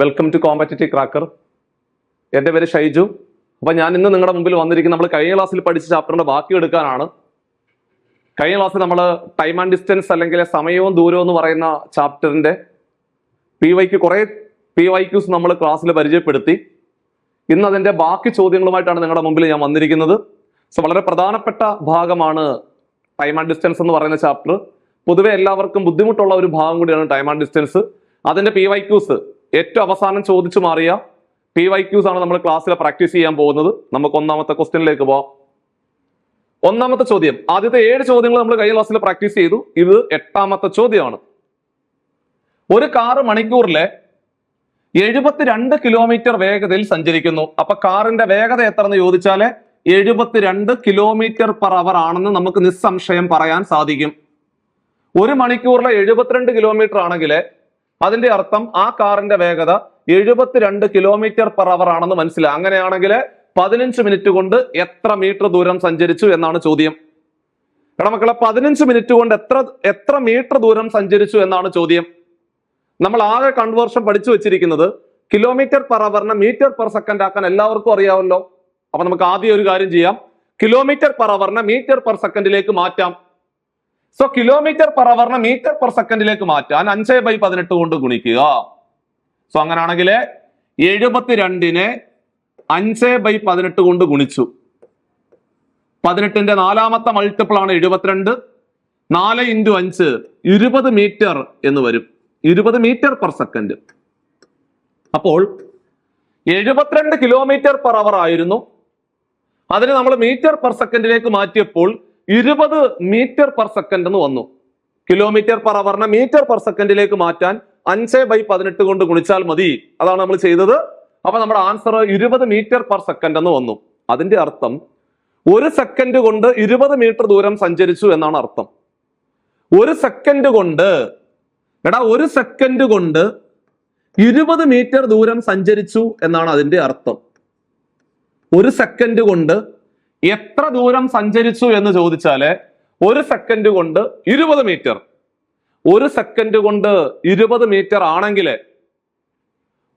Welcome to competitive cracker എന്റെ പേര് ഷൈജു. അപ്പം ഞാൻ ഇന്ന് നിങ്ങളുടെ മുമ്പിൽ വന്നിരിക്കുന്ന നമ്മൾ കഴിഞ്ഞ ക്ലാസ്സിൽ പഠിച്ച ചാപ്റ്ററിന്റെ ബാക്കി എടുക്കാനാണ്. കഴിഞ്ഞ ക്ലാസ്സിൽ നമ്മൾ ടൈം ആൻഡ് ഡിസ്റ്റൻസ് അല്ലെങ്കിൽ സമയവും ദൂരവും എന്ന് പറയുന്ന ചാപ്റ്ററിന്റെ പി വൈക്ക് കുറേ പി വൈക്യൂസ് നമ്മൾ ക്ലാസ്സിൽ പരിചയപ്പെടുത്തി. ഇന്ന് അതിന്റെ ബാക്കി ചോദ്യങ്ങളുമായിട്ടാണ് നിങ്ങളുടെ മുമ്പിൽ ഞാൻ വന്നിരിക്കുന്നത്. സോ വളരെ പ്രധാനപ്പെട്ട ഭാഗമാണ് ടൈം ആൻഡ് ഡിസ്റ്റൻസ് എന്ന് പറയുന്ന ചാപ്റ്റർ പൊതുവെ എല്ലാവർക്കും ബുദ്ധിമുട്ടുള്ള ഒരു ഭാഗം കൂടിയാണ് ടൈം ആൻഡ് ഡിസ്റ്റൻസ് അതിന്റെ പി വൈ ക്യൂസ് ഏറ്റവും അവസാനം ചോദിച്ചു മാറിയ പി വൈ ക്യൂസ് ആണ് നമ്മൾ ക്ലാസ്സിൽ പ്രാക്ടീസ് ചെയ്യാൻ പോകുന്നത്. നമുക്ക് ഒന്നാമത്തെ ക്വസ്റ്റ്യനിലേക്ക് പോവാം. ഒന്നാമത്തെ ചോദ്യം. ആദ്യത്തെ ഏഴ് ചോദ്യങ്ങൾ നമ്മൾ കഴിഞ്ഞ ക്ലാസ്സിൽ പ്രാക്ടീസ് ചെയ്തു. ഇത് എട്ടാമത്തെ ചോദ്യമാണ്. ഒരു കാറ് മണിക്കൂറിലെ എഴുപത്തിരണ്ട് കിലോമീറ്റർ വേഗതയിൽ സഞ്ചരിക്കുന്നു. അപ്പൊ കാറിന്റെ വേഗത എത്ര എന്ന് ചോദിച്ചാൽ എഴുപത്തിരണ്ട് കിലോമീറ്റർ പെർ അവർ ആണെന്ന് നമുക്ക് നിസ്സംശയം പറയാൻ സാധിക്കും. ഒരു മണിക്കൂറിലെ എഴുപത്തിരണ്ട് കിലോമീറ്റർ ആണെങ്കിൽ അതിന്റെ അർത്ഥം ആ കാറിന്റെ വേഗത എഴുപത്തിരണ്ട് കിലോമീറ്റർ പെർ അവർ ആണെന്ന് മനസ്സിലായി. അങ്ങനെയാണെങ്കിൽ പതിനഞ്ച് മിനിറ്റ് കൊണ്ട് എത്ര മീറ്റർ ദൂരം സഞ്ചരിച്ചു എന്നാണ് ചോദ്യം. കേട്ട മക്കളെ പതിനഞ്ച് മിനിറ്റ് കൊണ്ട് എത്ര എത്ര മീറ്റർ ദൂരം സഞ്ചരിച്ചു എന്നാണ് ചോദ്യം. നമ്മൾ ആകെ കൺവേർഷൻ പഠിച്ചു വെച്ചിരിക്കുന്നത് കിലോമീറ്റർ പെർ അവറിനെ മീറ്റർ പെർ സെക്കൻഡ് ആക്കാൻ എല്ലാവർക്കും അറിയാമല്ലോ. അപ്പൊ നമുക്ക് ആദ്യം ഒരു കാര്യം ചെയ്യാം. കിലോമീറ്റർ പെർ അവറിനെ മീറ്റർ പെർ സെക്കൻഡിലേക്ക് മാറ്റാം. സോ കിലോമീറ്റർ പെർ അവറിനെ മീറ്റർ പെർ സെക്കൻഡിലേക്ക് മാറ്റാൻ അഞ്ച് ബൈ പതിനെട്ട് കൊണ്ട് ഗുണിക്കുക. സോ അങ്ങനെയാണെങ്കിൽ എഴുപത്തിരണ്ടിനെ അഞ്ച് ബൈ പതിനെട്ട് കൊണ്ട് ഗുണിച്ചു. പതിനെട്ടിന്റെ നാലാമത്തെ മൾട്ടിപ്പിൾ ആണ് എഴുപത്തിരണ്ട്. നാല് ഇന്റു അഞ്ച് ഇരുപത് മീറ്റർ എന്ന് വരും. ഇരുപത് മീറ്റർ പെർ സെക്കൻഡ് അപ്പോൾ എഴുപത്തിരണ്ട് കിലോമീറ്റർ പെർ അവർ ആയിരുന്നു. അതിന് നമ്മൾ മീറ്റർ പെർ സെക്കൻഡിലേക്ക് മാറ്റിയപ്പോൾ ഇരുപത് മീറ്റർ പെർ സെക്കൻഡ് എന്ന് വന്നു. കിലോമീറ്റർ പെർ അവറിനെ മീറ്റർ പെർ സെക്കൻഡിലേക്ക് മാറ്റാൻ അഞ്ച് ബൈ പതിനെട്ട് കൊണ്ട് ഗുണിച്ചാൽ മതി. അതാണ് നമ്മൾ ചെയ്തത്. അപ്പൊ നമ്മുടെ ആൻസർ ഇരുപത് മീറ്റർ പെർ സെക്കൻഡ് എന്ന് വന്നു. അതിന്റെ അർത്ഥം ഒരു സെക്കൻഡ് കൊണ്ട് ഇരുപത് മീറ്റർ ദൂരം സഞ്ചരിച്ചു എന്നാണ് അർത്ഥം. ഒരു സെക്കൻഡ് കൊണ്ട് എടാ ഒരു സെക്കൻഡ് കൊണ്ട് ഇരുപത് മീറ്റർ ദൂരം സഞ്ചരിച്ചു എന്നാണ് അതിന്റെ അർത്ഥം. ഒരു സെക്കൻഡ് കൊണ്ട് എത്ര ദൂരം സഞ്ചരിച്ചു എന്ന് ചോദിച്ചാൽ ഒരു സെക്കൻഡ് കൊണ്ട് ഇരുപത് മീറ്റർ ഒരു സെക്കൻഡ് കൊണ്ട് ഇരുപത് മീറ്റർ ആണെങ്കിൽ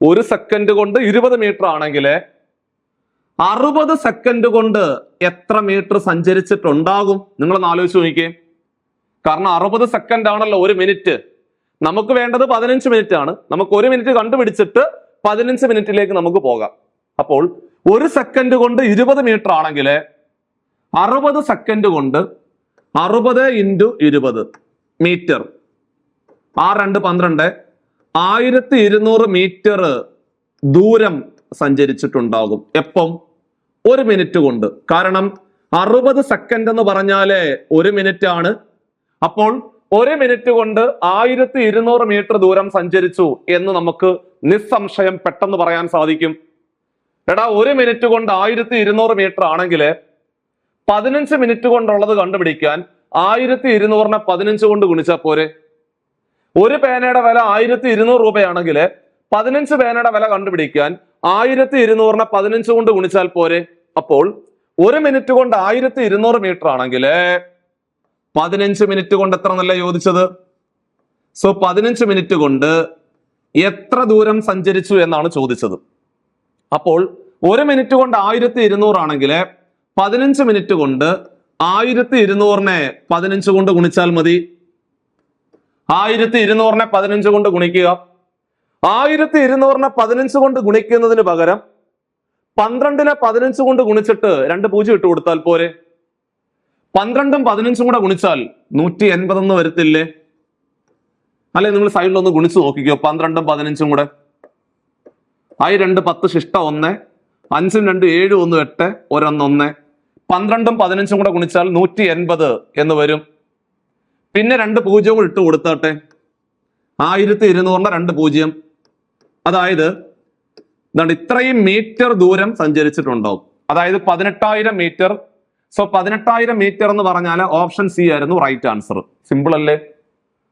ഒരു സെക്കൻഡ് കൊണ്ട് ഇരുപത് മീറ്റർ ആണെങ്കിൽ അറുപത് സെക്കൻഡ് കൊണ്ട് എത്ര മീറ്റർ സഞ്ചരിച്ചിട്ടുണ്ടാകും? നിങ്ങളൊന്ന് ആലോചിച്ച് നോക്കിയേ. കാരണം അറുപത് സെക്കൻഡ് ആണല്ലോ ഒരു മിനിറ്റ് നമുക്ക് വേണ്ടത് പതിനഞ്ച് മിനിറ്റ് ആണ്. നമുക്ക് ഒരു മിനിറ്റ് കണ്ടുപിടിച്ചിട്ട് പതിനഞ്ച് മിനിറ്റിലേക്ക് നമുക്ക് പോകാം. അപ്പോൾ ഒരു സെക്കൻഡ് കൊണ്ട് ഇരുപത് മീറ്റർ ആണെങ്കിൽ അറുപത് സെക്കൻഡ് കൊണ്ട് അറുപത് ഇന്റു ഇരുപത് മീറ്റർ ആ രണ്ട് പന്ത്രണ്ട് ആയിരത്തി ഇരുന്നൂറ് മീറ്റർ ദൂരം സഞ്ചരിച്ചിട്ടുണ്ടാകും. എപ്പം? ഒരു മിനിറ്റ് കൊണ്ട്. കാരണം അറുപത് സെക്കൻഡ് എന്ന് പറഞ്ഞാൽ ഒരു മിനിറ്റ് ആണ്. അപ്പോൾ ഒരു മിനിറ്റ് കൊണ്ട് ആയിരത്തി ഇരുന്നൂറ് മീറ്റർ ദൂരം സഞ്ചരിച്ചു എന്ന് നമുക്ക് നിസ്സംശയം പെട്ടെന്ന് പറയാൻ സാധിക്കും. എടാ ഒരു മിനിറ്റ് കൊണ്ട് ആയിരത്തി ഇരുന്നൂറ് മീറ്റർ ആണെങ്കിൽ പതിനഞ്ച് മിനിറ്റ് കൊണ്ടുള്ളത് കണ്ടുപിടിക്കാൻ ആയിരത്തി ഇരുന്നൂറിനെ പതിനഞ്ച് കൊണ്ട് ഗുണിച്ചാൽ പോരെ? ഒരു പേനയുടെ വില ആയിരത്തി ഇരുന്നൂറ് രൂപയാണെങ്കിൽ പതിനഞ്ച് പേനയുടെ വില കണ്ടുപിടിക്കാൻ ആയിരത്തി ഇരുന്നൂറിനെ പതിനഞ്ച് കൊണ്ട് ഗുണിച്ചാൽ പോരെ? അപ്പോൾ ഒരു മിനിറ്റ് കൊണ്ട് ആയിരത്തി ഇരുന്നൂറ് മീറ്റർ ആണെങ്കിൽ പതിനഞ്ച് മിനിറ്റ് കൊണ്ട് എത്ര നല്ല ചോദിച്ചത്? സോ പതിനഞ്ച് മിനിറ്റ് കൊണ്ട് എത്ര ദൂരം സഞ്ചരിച്ചു എന്നാണ് ചോദിച്ചത്. അപ്പോൾ ഒരു മിനിറ്റ് കൊണ്ട് ആയിരത്തി ഇരുന്നൂറാണെങ്കിൽ പതിനഞ്ച് മിനിറ്റ് കൊണ്ട് ആയിരത്തി ഇരുന്നൂറിനെ പതിനഞ്ച് കൊണ്ട് ഗുണിച്ചാൽ മതി. ആയിരത്തി ഇരുന്നൂറിനെ പതിനഞ്ച് കൊണ്ട് ഗുണിക്കുക. ആയിരത്തി ഇരുന്നൂറിനെ പതിനഞ്ച് കൊണ്ട് ഗുണിക്കുന്നതിന് പകരം പന്ത്രണ്ടിനെ പതിനഞ്ച് കൊണ്ട് ഗുണിച്ചിട്ട് രണ്ട് പൂജ്യം ഇട്ട് കൊടുത്താൽ പോരെ. പന്ത്രണ്ടും പതിനഞ്ചും കൂടെ ഗുണിച്ചാൽ നൂറ്റി എൺപതെന്ന് വരത്തില്ലേ? അല്ലെ നിങ്ങൾ സൈഡിലൊന്ന് ഗുണിച്ച് നോക്കിക്കോ. പന്ത്രണ്ടും പതിനഞ്ചും കൂടെ. ആയി രണ്ട് പത്ത് ശിഷ്ട ഒന്ന് അഞ്ചും രണ്ട് ഏഴ് ഒന്ന് എട്ട് ഒരൊന്നൊന്നേ പന്ത്രണ്ടും പതിനഞ്ചും കൂടെ ഗുണിച്ചാൽ നൂറ്റി എൺപത് എന്ന് വരും. പിന്നെ രണ്ട് പൂജ്യവും ഇട്ട് കൊടുത്താട്ടെ. ആയിരത്തി ഇരുന്നൂറിന് രണ്ട് പൂജ്യം. അതായത് എന്താണ് ഇത്രയും മീറ്റർ ദൂരം സഞ്ചരിച്ചിട്ടുണ്ടാവും. അതായത് പതിനെട്ടായിരം മീറ്റർ. സോ പതിനെട്ടായിരം മീറ്റർ എന്ന് പറഞ്ഞാൽ ഓപ്ഷൻ സി ആയിരുന്നു റൈറ്റ് ആൻസർ. സിമ്പിൾ അല്ലേ?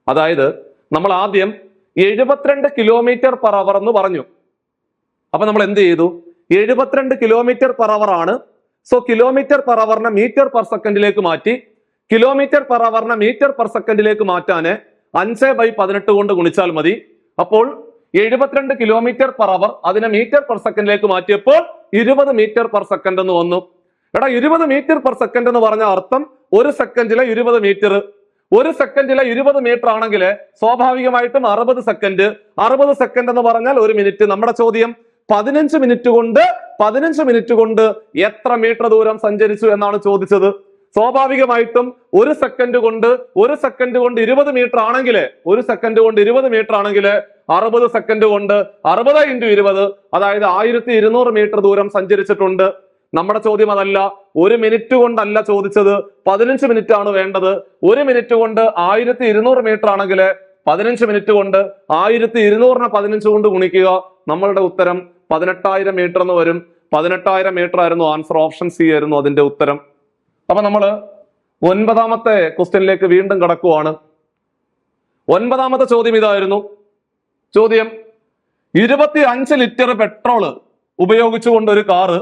അതായത് നമ്മൾ ആദ്യം എഴുപത്തിരണ്ട് കിലോമീറ്റർ പെർ അവർ എന്ന് പറഞ്ഞു. അപ്പൊ നമ്മൾ എന്ത് ചെയ്തു? എഴുപത്തിരണ്ട് കിലോമീറ്റർ പെർ അവർ ആണ് സോ കിലോമീറ്റർ പെർ അവറിനെ മീറ്റർ പെർ സെക്കൻഡിലേക്ക് മാറ്റി കിലോമീറ്റർ പെർ അവറിനെ മീറ്റർ പെർ സെക്കൻഡിലേക്ക് മാറ്റാന് അഞ്ച് ബൈ പതിനെട്ട് കൊണ്ട് ഗുണിച്ചാൽ മതി. അപ്പോൾ എഴുപത്തിരണ്ട് കിലോമീറ്റർ പെർ അവർ അതിനെ മീറ്റർ പെർ സെക്കൻഡിലേക്ക് മാറ്റിയപ്പോൾ ഇരുപത് മീറ്റർ പെർ സെക്കൻഡ് എന്ന് വന്നു. എടാ ഇരുപത് മീറ്റർ പെർ സെക്കൻഡ് എന്ന് പറഞ്ഞ അർത്ഥം ഒരു സെക്കൻഡിലെ ഇരുപത് മീറ്റർ ഒരു സെക്കൻഡിലെ ഇരുപത് മീറ്റർ ആണെങ്കിൽ സ്വാഭാവികമായിട്ടും അറുപത് സെക്കൻഡ് അറുപത് സെക്കൻഡ് എന്ന് പറഞ്ഞാൽ ഒരു മിനിറ്റ് നമ്മുടെ ചോദ്യം പതിനഞ്ച് മിനിറ്റ് കൊണ്ട് പതിനഞ്ച് മിനിറ്റ് കൊണ്ട് എത്ര മീറ്റർ ദൂരം സഞ്ചരിച്ചു എന്നാണ് ചോദിച്ചത്. സ്വാഭാവികമായിട്ടും ഒരു സെക്കൻഡ് കൊണ്ട് ഒരു സെക്കൻഡ് കൊണ്ട് ഇരുപത് മീറ്റർ ആണെങ്കിൽ ഒരു സെക്കൻഡ് കൊണ്ട് ഇരുപത് മീറ്റർ ആണെങ്കിൽ അറുപത് സെക്കൻഡ് കൊണ്ട് അറുപത് ഇന്റു ഇരുപത് അതായത് ആയിരത്തി ഇരുന്നൂറ് മീറ്റർ ദൂരം സഞ്ചരിച്ചിട്ടുണ്ട്. നമ്മുടെ ചോദ്യം അതല്ല. ഒരു മിനിറ്റ് കൊണ്ടല്ല ചോദിച്ചത്. പതിനഞ്ച് മിനിറ്റ് ആണ് വേണ്ടത്. ഒരു മിനിറ്റ് കൊണ്ട് ആയിരത്തി ഇരുന്നൂറ് മീറ്റർ ആണെങ്കിൽ പതിനഞ്ച് മിനിറ്റ് കൊണ്ട് ആയിരത്തി ഇരുന്നൂറിനെ പതിനഞ്ച് കൊണ്ട് ഗുണിക്കുക. നമ്മളുടെ ഉത്തരം പതിനെട്ടായിരം മീറ്റർ എന്ന് വരും. പതിനെട്ടായിരം മീറ്റർ ആയിരുന്നു ആൻസർ ഓപ്ഷൻ സി ആയിരുന്നു അതിന്റെ ഉത്തരം. അപ്പൊ നമ്മൾ ഒൻപതാമത്തെ ക്വസ്റ്റ്യനിലേക്ക് വീണ്ടും കടക്കുവാണ്. ഒൻപതാമത്തെ ചോദ്യം ഇതായിരുന്നു. ചോദ്യം ഇരുപത്തി അഞ്ച് ലിറ്റർ പെട്രോൾ ഉപയോഗിച്ചുകൊണ്ട് ഒരു കാറ്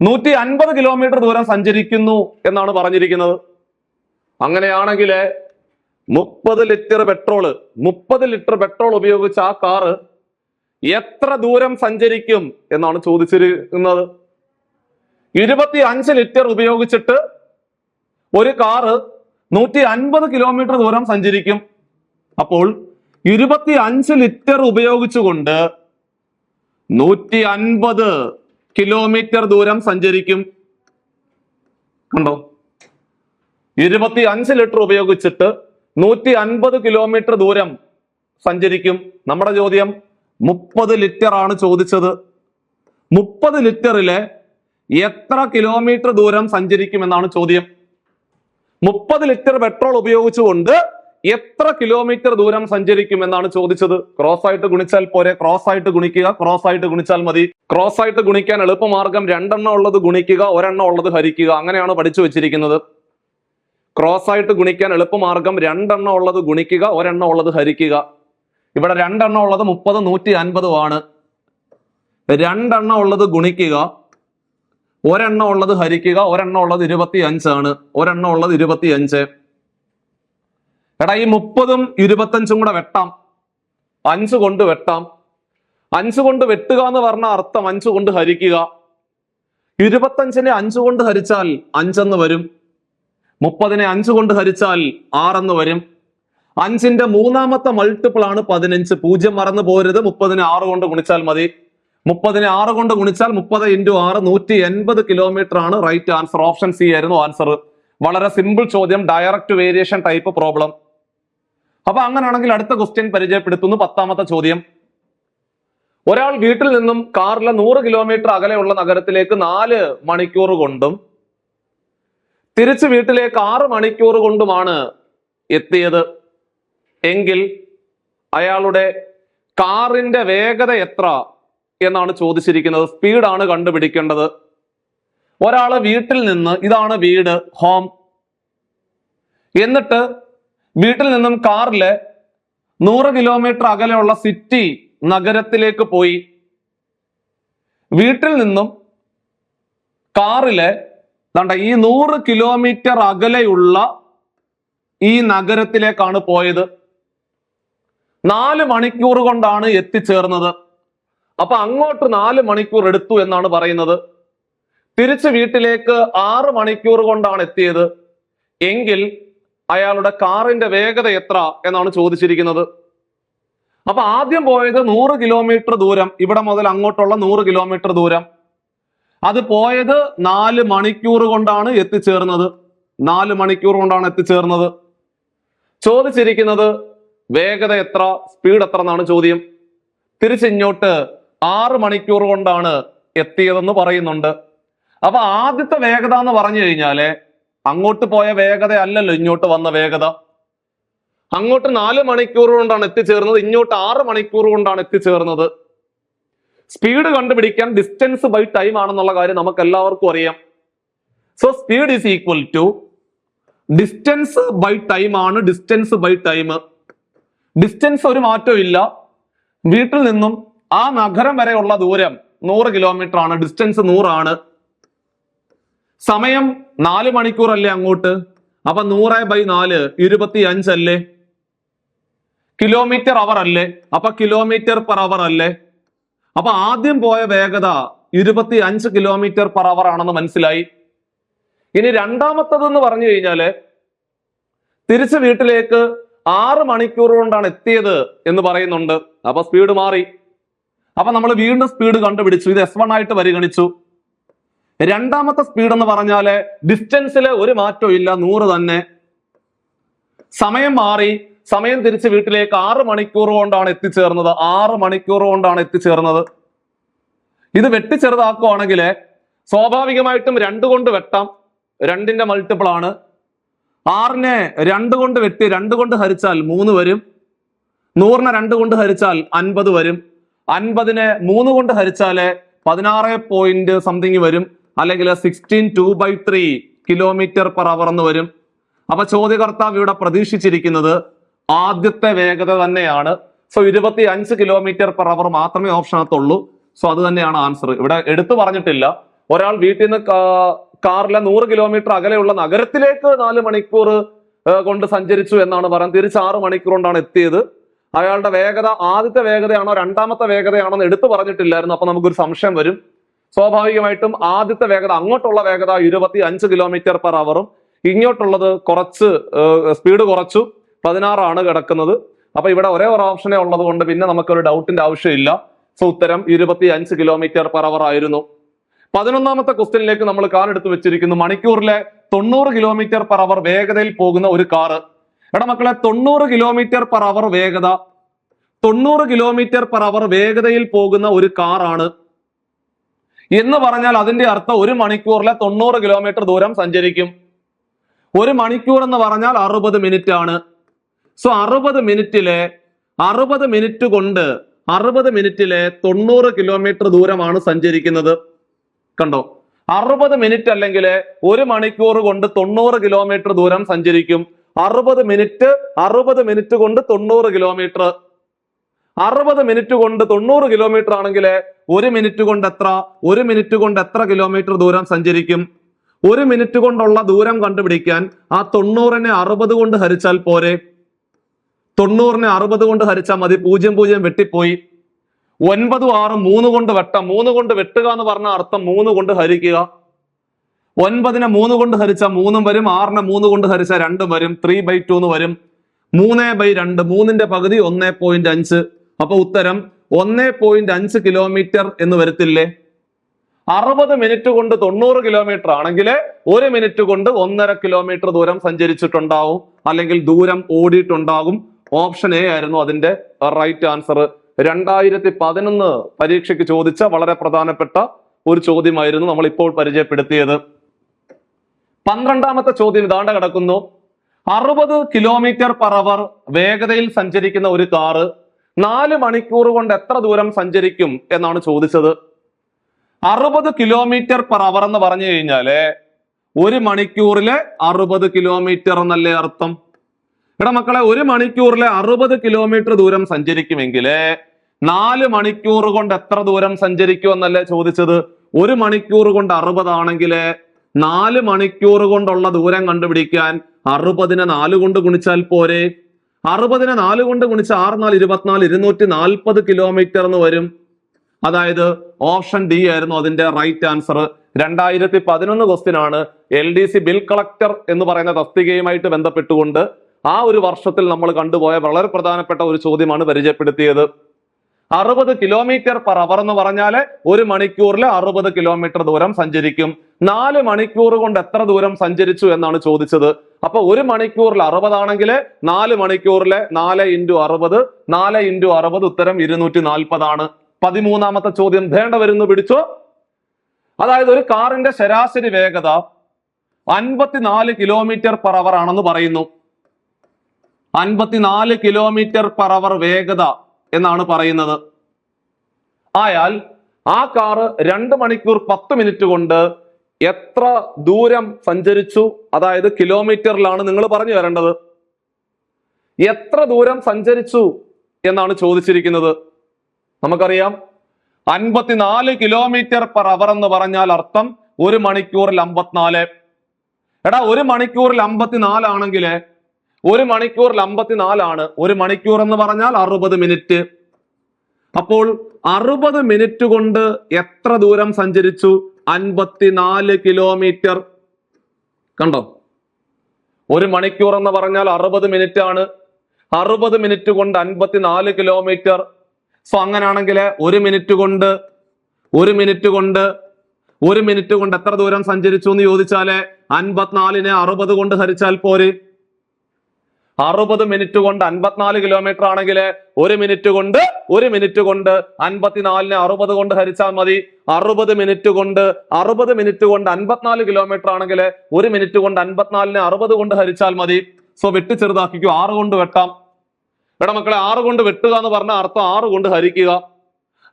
നൂറ്റി അൻപത് കിലോമീറ്റർ ദൂരം സഞ്ചരിക്കുന്നു എന്നാണ് പറഞ്ഞിരിക്കുന്നത്. അങ്ങനെയാണെങ്കിൽ മുപ്പത് ലിറ്റർ പെട്രോൾ മുപ്പത് ലിറ്റർ പെട്രോൾ ഉപയോഗിച്ച് ആ കാറ് എത്ര ദൂരം സഞ്ചരിക്കും എന്നാണ് ചോദിച്ചിരിക്കുന്നത്. ഇരുപത്തി അഞ്ച് ലിറ്റർ ഉപയോഗിച്ചിട്ട് ഒരു കാറ് നൂറ്റി അൻപത് കിലോമീറ്റർ ദൂരം സഞ്ചരിക്കും. അപ്പോൾ ഇരുപത്തി അഞ്ച് ലിറ്റർ ഉപയോഗിച്ചുകൊണ്ട് നൂറ്റി അൻപത് കിലോമീറ്റർ ദൂരം സഞ്ചരിക്കും. കണ്ടോ? ഇരുപത്തി അഞ്ച് ലിറ്റർ ഉപയോഗിച്ചിട്ട് നൂറ്റി അൻപത് കിലോമീറ്റർ ദൂരം സഞ്ചരിക്കും. നമ്മുടെ ചോദ്യം മുപ്പത് ലിറ്റർ ആണ് ചോദിച്ചത്. മുപ്പത് ലിറ്ററിലെ എത്ര കിലോമീറ്റർ ദൂരം സഞ്ചരിക്കും എന്നാണ് ചോദ്യം. മുപ്പത് ലിറ്റർ പെട്രോൾ ഉപയോഗിച്ചുകൊണ്ട് എത്ര കിലോമീറ്റർ ദൂരം സഞ്ചരിക്കും എന്നാണ് ചോദിച്ചത്. ക്രോസ് ആയിട്ട് ഗുണിച്ചാൽ പോരെ. ക്രോസ് ആയിട്ട് ഗുണിക്കുക. ക്രോസ് ആയിട്ട് ഗുണിച്ചാൽ മതി. ക്രോസ് ആയിട്ട് ഗുണിക്കാൻ എളുപ്പമാർഗം രണ്ടെണ്ണം ഉള്ളത് ഗുണിക്കുക ഒരെണ്ണം ഉള്ളത് ഹരിക്കുക. അങ്ങനെയാണ് പഠിച്ചു വെച്ചിരിക്കുന്നത്. ക്രോസ് ആയിട്ട് ഗുണിക്കാൻ എളുപ്പമാർഗം രണ്ടെണ്ണം ഉള്ളത് ഗുണിക്കുക ഒരെണ്ണം ഉള്ളത് ഹരിക്കുക. ഇവിടെ രണ്ടെണ്ണം ഉള്ളത് മുപ്പത് നൂറ്റി ആണ്. രണ്ടെണ്ണം ഉള്ളത് ഗുണിക്കുക ഒരെണ്ണം ഉള്ളത് ഹരിക്കുക ഒരെണ്ണം ഉള്ളത് ഇരുപത്തി അഞ്ചാണ് ഒരെണ്ണം ഉള്ളത് ഇരുപത്തി അഞ്ച് എടാ ഈ മുപ്പതും ഇരുപത്തഞ്ചും കൂടെ വെട്ടാം. അഞ്ച് കൊണ്ട് വെട്ടാം. അഞ്ച് കൊണ്ട് വെട്ടുക എന്ന് പറഞ്ഞ അർത്ഥം അഞ്ച് കൊണ്ട് ഹരിക്കുക. ഇരുപത്തഞ്ചിനെ അഞ്ച് കൊണ്ട് ഹരിച്ചാൽ അഞ്ചെന്ന് വരും. മുപ്പതിനെ അഞ്ച് കൊണ്ട് ഹരിച്ചാൽ ആറെന്ന് വരും. അഞ്ചിന്റെ മൂന്നാമത്തെ മൾട്ടിപ്പിൾ ആണ് പതിനഞ്ച്. പൂജ്യം മറന്നു പോരുത്. മുപ്പതിനെ ആറ് കൊണ്ട് ഗുണിച്ചാൽ മതി. മുപ്പതിനെ ആറ് കൊണ്ട് ഗുണിച്ചാൽ മുപ്പത് ഇന്റു ആറ് നൂറ്റി എൺപത് കിലോമീറ്റർ ആണ് റൈറ്റ് ആൻസർ ഓപ്ഷൻ സി ആയിരുന്നു ആൻസർ വളരെ സിമ്പിൾ ചോദ്യം. ഡയറക്റ്റ് വേരിയേഷൻ ടൈപ്പ് പ്രോബ്ലം അപ്പൊ അങ്ങനെയാണെങ്കിൽ അടുത്ത ക്വസ്റ്റ്യൻ പരിചയപ്പെടുത്തുന്നു. പത്താമത്തെ ചോദ്യം. ഒരാൾ വീട്ടിൽ നിന്നും കാറിലെ നൂറ് കിലോമീറ്റർ അകലെയുള്ള നഗരത്തിലേക്ക് നാല് മണിക്കൂർ കൊണ്ടും തിരിച്ച് വീട്ടിലേക്ക് ആറ് മണിക്കൂർ കൊണ്ടുമാണ് എത്തിയത്. എങ്കിൽ അയാളുടെ കാറിന്റെ വേഗത എത്ര എന്നാണ് ചോദിച്ചിരിക്കുന്നത്. സ്പീഡാണ് കണ്ടുപിടിക്കേണ്ടത്. ഒരാൾ വീട്ടിൽ നിന്ന് ഇതാണ് വീട് ഹോം. എന്നിട്ട് വീട്ടിൽ നിന്നും കാറിൽ നൂറ് കിലോമീറ്റർ അകലെയുള്ള സിറ്റി നഗരത്തിലേക്ക് പോയി. വീട്ടിൽ നിന്നും കാറിൽ ദാണ്ട ഈ നൂറ് കിലോമീറ്റർ അകലെയുള്ള ഈ നഗരത്തിലേക്കാണ് പോയത്. നാല് മണിക്കൂർ കൊണ്ടാണ് എത്തിച്ചേർന്നത്. അപ്പൊ അങ്ങോട്ട് നാല് മണിക്കൂർ എടുത്തു എന്നാണ് പറയുന്നത്. തിരിച്ച് വീട്ടിലേക്ക് ആറ് മണിക്കൂർ കൊണ്ടാണ് എത്തിയത്. എങ്കിൽ അയാളുടെ കാറിന്റെ വേഗത എത്ര എന്നാണ് ചോദിച്ചിരിക്കുന്നത്. അപ്പൊ ആദ്യം പോയത് നൂറ് കിലോമീറ്റർ ദൂരം ഇവിടെ മുതൽ അങ്ങോട്ടുള്ള നൂറ് കിലോമീറ്റർ ദൂരം. അത് പോയത് നാല് മണിക്കൂർ കൊണ്ടാണ് എത്തിച്ചേർന്നത്. നാല് മണിക്കൂർ കൊണ്ടാണ് എത്തിച്ചേർന്നത്. ചോദിച്ചിരിക്കുന്നത് വേഗത എത്ര സ്പീഡ് എത്ര എന്നാണ് ചോദ്യം. തിരിച്ചിങ്ങോട്ട് ആറ് മണിക്കൂർ കൊണ്ടാണ് എത്തിയതെന്ന് പറയുന്നുണ്ട്. അപ്പൊ ആദ്യത്തെ വേഗത എന്ന് പറഞ്ഞു കഴിഞ്ഞാൽ അങ്ങോട്ട് പോയ വേഗത അല്ലല്ലോ ഇങ്ങോട്ട് വന്ന വേഗത. അങ്ങോട്ട് നാല് മണിക്കൂർ കൊണ്ടാണ് എത്തിച്ചേർന്നത് ഇങ്ങോട്ട് ആറ് മണിക്കൂർ കൊണ്ടാണ് എത്തിച്ചേർന്നത്. സ്പീഡ് കണ്ടുപിടിക്കാൻ ഡിസ്റ്റൻസ് ബൈ ടൈം ആണെന്നുള്ള കാര്യം നമുക്ക് എല്ലാവർക്കും അറിയാം. So speed is equal to distance by time ആണ് ഡിസ്റ്റൻസ് ബൈ ടൈം ഡിസ്റ്റൻസ് ഒരു മാറ്റവും ഇല്ല. വീട്ടിൽ നിന്നും ആ നഗരം വരെയുള്ള ദൂരം നൂറ് കിലോമീറ്റർ ആണ് ഡിസ്റ്റൻസ് നൂറാണ് സമയം നാല് മണിക്കൂർ അല്ലേ അങ്ങോട്ട്? അപ്പൊ നൂറ് ബൈ നാല് ഇരുപത്തി അഞ്ചല്ലേ കിലോമീറ്റർ അവർ അല്ലേ? അപ്പൊ കിലോമീറ്റർ പെർ അവർ അല്ലേ? അപ്പൊ ആദ്യം പോയ വേഗത ഇരുപത്തി അഞ്ച് കിലോമീറ്റർ പെർ അവർ ആണെന്ന് മനസ്സിലായി. ഇനി രണ്ടാമത്തതെന്ന് പറഞ്ഞു കഴിഞ്ഞാൽ തിരിച്ച് വീട്ടിലേക്ക് ആറ് മണിക്കൂർ കൊണ്ടാണ് എത്തിയത് എന്ന് പറയുന്നുണ്ട്. അപ്പൊ സ്പീഡ് മാറി. അപ്പൊ നമ്മൾ വീണ്ടും സ്പീഡ് കണ്ടുപിടിച്ചു. ഇത് എസ് വൺ ആയിട്ട് പരിഗണിച്ചു. രണ്ടാമത്തെ സ്പീഡ് എന്ന് പറഞ്ഞാൽ ഡിസ്റ്റൻസിൽ ഒരു മാറ്റവും ഇല്ല നൂറ് തന്നെ. സമയം മാറി. സമയം തിരിച്ച് വീട്ടിലേക്ക് ആറ് മണിക്കൂർ കൊണ്ടാണ് എത്തിച്ചേർന്നത്. ആറ് മണിക്കൂർ കൊണ്ടാണ് എത്തിച്ചേർന്നത്. ഇത് വെട്ടിച്ചെറുതാക്കുവാണെങ്കിൽ സ്വാഭാവികമായിട്ടും രണ്ട് കൊണ്ട് വെട്ടാം. രണ്ടിന്റെ മൾട്ടിപ്പിൾ ആണ്. ആറിനെ രണ്ട് കൊണ്ട് വെട്ടി രണ്ട് കൊണ്ട് ഹരിച്ചാൽ മൂന്ന് വരും. നൂറിനെ രണ്ട് കൊണ്ട് ഹരിച്ചാൽ അൻപത് വരും. അൻപതിനെ മൂന്ന് കൊണ്ട് ഹരിച്ചാൽ പതിനാറ് പോയിന്റ് സംതിങ് വരും. അല്ലെങ്കിൽ sixteen two by three kilometre per hour എന്ന് വരും. അപ്പൊ ചോദ്യകർത്താവ് ഇവിടെ പ്രതീക്ഷിച്ചിരിക്കുന്നത് ആദ്യത്തെ വേഗത തന്നെയാണ്. സോ ഇരുപത്തി അഞ്ച് കിലോമീറ്റർ പെർ അവർ മാത്രമേ ഓപ്ഷനകത്തുള്ളൂ സോ അത് തന്നെയാണ് ആൻസർ ഇവിടെ എടുത്തു പറഞ്ഞിട്ടില്ല. ഒരാൾ വീട്ടിൽ നിന്ന് കാറിലെ നൂറ് കിലോമീറ്റർ അകലെയുള്ള നഗരത്തിലേക്ക് നാല് മണിക്കൂർ കൊണ്ട് സഞ്ചരിച്ചു എന്നാണ് പറയുന്നത്. തിരിച്ച് ആറ് മണിക്കൂർ കൊണ്ടാണ് എത്തിയത്. അയാളുടെ വേഗത ആദ്യത്തെ വേഗതയാണോ രണ്ടാമത്തെ വേഗതയാണോ എന്ന് എടുത്തു പറഞ്ഞിട്ടില്ലായിരുന്നു. അപ്പൊ നമുക്കൊരു സംശയം വരും. സ്വാഭാവികമായിട്ടും ആദ്യത്തെ വേഗത അങ്ങോട്ടുള്ള വേഗത ഇരുപത്തി അഞ്ച് കിലോമീറ്റർ പെർ അവറും ഇങ്ങോട്ടുള്ളത് കുറച്ച് സ്പീഡ് കുറച്ചു. പതിനാറാണ് കിടക്കുന്നത്. അപ്പൊ ഇവിടെ ഒരേ ഒരു ഓപ്ഷനേ ഉള്ളത് കൊണ്ട് പിന്നെ നമുക്കൊരു ഡൗട്ടിന്റെ ആവശ്യമില്ല. സോ ഉത്തരം ഇരുപത്തി അഞ്ച് കിലോമീറ്റർ പെർ അവർ ആയിരുന്നു. പതിനൊന്നാമത്തെ ക്വസ്റ്റ്യനിലേക്ക് നമ്മൾ കാർ എടുത്തു വെച്ചിരിക്കുന്നു. മണിക്കൂറിലെ തൊണ്ണൂറ് കിലോമീറ്റർ പെർ അവർ വേഗതയിൽ പോകുന്ന ഒരു കാറ്. എടാ മക്കളെ തൊണ്ണൂറ് കിലോമീറ്റർ പെർ അവർ വേഗത. തൊണ്ണൂറ് കിലോമീറ്റർ പെർ അവർ വേഗതയിൽ പോകുന്ന ഒരു കാറാണ്. എന്ന് പറഞ്ഞാൽ അതിന്റെ അർത്ഥം ഒരു മണിക്കൂറിലെ തൊണ്ണൂറ് കിലോമീറ്റർ ദൂരം സഞ്ചരിക്കും. ഒരു മണിക്കൂർ എന്ന് പറഞ്ഞാൽ അറുപത് മിനിറ്റ് ആണ്. സോ അറുപത് മിനിറ്റിലെ അറുപത് മിനിറ്റ് കൊണ്ട് അറുപത് മിനിറ്റിലെ തൊണ്ണൂറ് കിലോമീറ്റർ ദൂരമാണ് സഞ്ചരിക്കുന്നത്. കണ്ടോ? അറുപത് മിനിറ്റ് അല്ലെങ്കിൽ ഒരു മണിക്കൂർ കൊണ്ട് തൊണ്ണൂറ് കിലോമീറ്റർ ദൂരം സഞ്ചരിക്കും. അറുപത് മിനിറ്റ് അറുപത് മിനിറ്റ് കൊണ്ട് തൊണ്ണൂറ് കിലോമീറ്റർ അറുപത് മിനിറ്റ് കൊണ്ട് തൊണ്ണൂറ് കിലോമീറ്റർ ആണെങ്കിൽ ഒരു മിനിറ്റ് കൊണ്ട് എത്ര? ഒരു മിനിറ്റ് കൊണ്ട് എത്ര കിലോമീറ്റർ ദൂരം സഞ്ചരിക്കും? ഒരു മിനിറ്റ് കൊണ്ടുള്ള ദൂരം കണ്ടുപിടിക്കാൻ ആ തൊണ്ണൂറിനെ അറുപത് കൊണ്ട് ഹരിച്ചാൽ പോരെ? തൊണ്ണൂറിനെ അറുപത് കൊണ്ട് ഹരിച്ചാൽ മതി പൂജ്യം പൂജ്യം വെട്ടിപ്പോയി. ഒൻപതും ആറും മൂന്ന് കൊണ്ട് വെട്ടാം മൂന്ന് കൊണ്ട് വെട്ടുക എന്ന് പറഞ്ഞ അർത്ഥം മൂന്ന് കൊണ്ട് ഹരിക്കുക. ഒൻപതിനെ മൂന്ന് കൊണ്ട് ഹരിച്ചാൽ മൂന്നും വരും ആറിനെ മൂന്ന് കൊണ്ട് ഹരിച്ചാൽ രണ്ടും വരും ത്രീ ബൈ ടു എന്ന് വരും. മൂന്ന് ബൈ രണ്ട് മൂന്നിന്റെ പകുതി ഒന്നേ പോയിന്റ് അഞ്ച്. അപ്പൊ ഉത്തരം ഒന്നേ പോയിന്റ് അഞ്ച് കിലോമീറ്റർ എന്ന് വരത്തില്ലേ? അറുപത് മിനിറ്റ് കൊണ്ട് തൊണ്ണൂറ് കിലോമീറ്റർ ആണെങ്കിൽ ഒരു മിനിറ്റ് കൊണ്ട് ഒന്നര കിലോമീറ്റർ ദൂരം സഞ്ചരിച്ചിട്ടുണ്ടാവും അല്ലെങ്കിൽ ദൂരം ഓടിയിട്ടുണ്ടാകും. ഓപ്ഷൻ എ ആയിരുന്നു അതിന്റെ റൈറ്റ് ആൻസർ രണ്ടായിരത്തി പതിനൊന്ന് പരീക്ഷയ്ക്ക് ചോദിച്ച വളരെ പ്രധാനപ്പെട്ട ഒരു ചോദ്യമായിരുന്നു നമ്മൾ ഇപ്പോൾ പരിചയപ്പെടുത്തിയത്. പന്ത്രണ്ടാമത്തെ ചോദ്യം ഇതാണ്ട് കിടക്കുന്നു. അറുപത് കിലോമീറ്റർ പെർ അവർ വേഗതയിൽ സഞ്ചരിക്കുന്ന ഒരു കാറ് നാല് മണിക്കൂർ കൊണ്ട് എത്ര ദൂരം സഞ്ചരിക്കും എന്നാണ് ചോദിച്ചത്. അറുപത് കിലോമീറ്റർ പെർ അവർ എന്ന് പറഞ്ഞു കഴിഞ്ഞാൽ ഒരു മണിക്കൂറിലെ അറുപത് കിലോമീറ്റർ എന്നല്ലേ അർത്ഥം? എടാ മക്കളെ ഒരു മണിക്കൂറിൽ അറുപത് കിലോമീറ്റർ ദൂരം സഞ്ചരിക്കുമെങ്കിൽ നാല് മണിക്കൂർ കൊണ്ട് എത്ര ദൂരം സഞ്ചരിക്കും എന്നല്ലേ ചോദിച്ചത്? ഒരു മണിക്കൂർ കൊണ്ട് അറുപതാണെങ്കിൽ നാല് മണിക്കൂർ കൊണ്ടുള്ള ദൂരം കണ്ടുപിടിക്കാൻ അറുപതിനെ നാല് കൊണ്ട് ഗുണിച്ചാൽ പോരെ? അറുപതിനെ നാല് കൊണ്ട് ഗുണിച്ച ആറ് നാല് ഇരുപത്തിനാല് ഇരുന്നൂറ്റി നാൽപ്പത് കിലോമീറ്റർ എന്ന് വരും. അതായത് ഓപ്ഷൻ ഡി ആയിരുന്നു അതിന്റെ റൈറ്റ് ആൻസർ രണ്ടായിരത്തി പതിനൊന്ന് ക്വസ്റ്റ്യൻ ആണ് L D C bill collector എന്ന് പറയുന്ന തസ്തികയുമായിട്ട് ബന്ധപ്പെട്ടുകൊണ്ട് ആ ഒരു വർഷത്തിൽ നമ്മൾ കണ്ടുപോയ വളരെ പ്രധാനപ്പെട്ട ഒരു ചോദ്യമാണ് പരിചയപ്പെടുത്തിയത്. അറുപത് കിലോമീറ്റർ പെർ അവർ എന്ന് പറഞ്ഞാൽ ഒരു മണിക്കൂറിൽ അറുപത് കിലോമീറ്റർ ദൂരം സഞ്ചരിക്കും. നാല് മണിക്കൂർ കൊണ്ട് എത്ര ദൂരം സഞ്ചരിച്ചു എന്നാണ് ചോദിച്ചത്. അപ്പൊ ഒരു മണിക്കൂറിൽ അറുപതാണെങ്കിൽ നാല് മണിക്കൂറിലെ നാല് ഇന്റു അറുപത് നാല് ഇന്റു അറുപത് ഉത്തരം ഇരുന്നൂറ്റി നാൽപ്പതാണ് പതിമൂന്നാമത്തെ ചോദ്യം ധേണ്ട വരുന്നു പിടിച്ചോ? അതായത് ഒരു കാറിന്റെ ശരാശരി വേഗത അൻപത്തിനാല് കിലോമീറ്റർ പെർ അവർ ആണെന്ന് പറയുന്നു. അൻപത്തിനാല് കിലോമീറ്റർ പെർ അവർ വേഗത എന്നാണ് പറയുന്നത്. ആയാൽ ആ കാറ് രണ്ട് മണിക്കൂർ പത്ത് മിനിറ്റ് കൊണ്ട് എത്ര ദൂരം സഞ്ചരിച്ചു? അതായത് കിലോമീറ്ററിലാണ് നിങ്ങൾ പറഞ്ഞു വരേണ്ടത്. എത്ര ദൂരം സഞ്ചരിച്ചു എന്നാണ് ചോദിച്ചിരിക്കുന്നത്. നമുക്കറിയാം. അൻപത്തിനാല് കിലോമീറ്റർ പെർ അവർ എന്ന് പറഞ്ഞാൽ അർത്ഥം ഒരു മണിക്കൂറിൽ അമ്പത്തിനാല്. എടാ ഒരു മണിക്കൂറിൽ അമ്പത്തിനാലാണെങ്കിൽ ഒരു മണിക്കൂറിൽ അമ്പത്തിനാലാണ് ഒരു മണിക്കൂർ എന്ന് പറഞ്ഞാൽ അറുപത് മിനിറ്റ്. അപ്പോൾ അറുപത് മിനിറ്റ് കൊണ്ട് എത്ര ദൂരം സഞ്ചരിച്ചു? അൻപത്തിനാല് കിലോമീറ്റർ. കണ്ടോ? ഒരു മണിക്കൂർ എന്ന് പറഞ്ഞാൽ അറുപത് മിനിറ്റ് ആണ് അറുപത് മിനിറ്റ് കൊണ്ട് അൻപത്തിനാല് കിലോമീറ്റർ. സോ അങ്ങനെയാണെങ്കിൽ ഒരു മിനിറ്റ് കൊണ്ട് ഒരു മിനിറ്റ് കൊണ്ട് ഒരു മിനിറ്റ് കൊണ്ട് എത്ര ദൂരം സഞ്ചരിച്ചു എന്ന് ചോദിച്ചാൽ അൻപത്തിനാലിനെ അറുപത് കൊണ്ട് ഹരിച്ചാൽ പോരെ. അറുപത് മിനിറ്റ് കൊണ്ട് അൻപത്തിനാല് കിലോമീറ്റർ ആണെങ്കിൽ ഒരു മിനിറ്റ് കൊണ്ട് ഒരു മിനിറ്റ് കൊണ്ട് അൻപത്തിനാലിനെ അറുപത് കൊണ്ട് ഹരിച്ചാൽ മതി. അറുപത് മിനിറ്റ് കൊണ്ട് അറുപത് മിനിറ്റ് കൊണ്ട് അൻപത്തിനാല് കിലോമീറ്റർ ആണെങ്കിൽ ഒരു മിനിറ്റ് കൊണ്ട് അൻപത്തിനാലിനെ അറുപത് കൊണ്ട് ഹരിച്ചാൽ മതി. സോ വെട്ടി ചെറുതാക്കിക്കോ. ആറ് കൊണ്ട് വെട്ടാം. എടാ മക്കളെ ആറ് കൊണ്ട് വെട്ടുക എന്ന് പറഞ്ഞ അർത്ഥം ആറ് കൊണ്ട് ഹരിക്കുക.